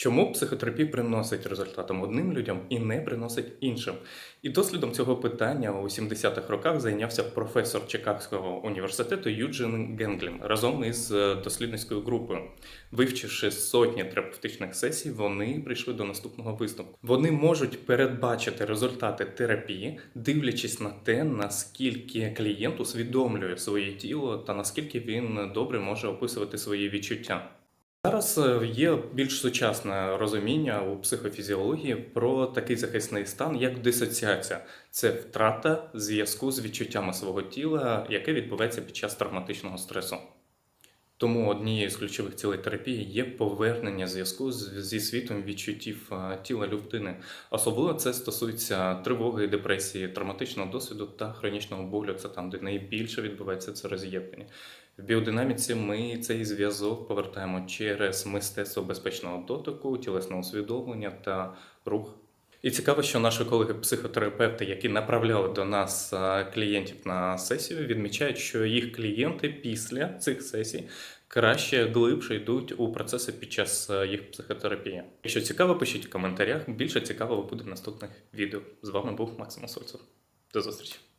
Чому психотерапія приносить результатом одним людям і не приносить іншим? І дослідом цього питання у 70-х роках зайнявся професор Чикагського університету Юджин Генглін разом із е, дослідницькою групою. Вивчивши сотні терапевтичних сесій, вони прийшли до наступного висновку. Вони можуть передбачити результати терапії, дивлячись на те, наскільки клієнт усвідомлює своє тіло та наскільки він добре може описувати свої відчуття. Зараз е, є більш сучасне розуміння у психофізіології про такий захисний стан, як дисоціація. Це втрата зв'язку з відчуттями свого тіла, яке відбувається під час травматичного стресу. Тому однією з ключових цілей терапії є повернення зв'язку зі світом відчуттів тіла людини. Особливо це стосується тривоги, депресії, травматичного досвіду та хронічного болю. Це там, де найбільше відбувається це роз'єднання. В біодинаміці ми цей зв'язок повертаємо через мистецтво безпечного дотику, тілесне усвідомлення та рух. І цікаво, що наші колеги-психотерапевти, які направляли до нас клієнтів на сесію, відмічають, що їх клієнти після цих сесій краще глибше йдуть у процеси під час їх психотерапії. Якщо цікаво, пишіть в коментарях. Більше цікавого буде в наступних відео. З вами був Максим Сольцев. До зустрічі.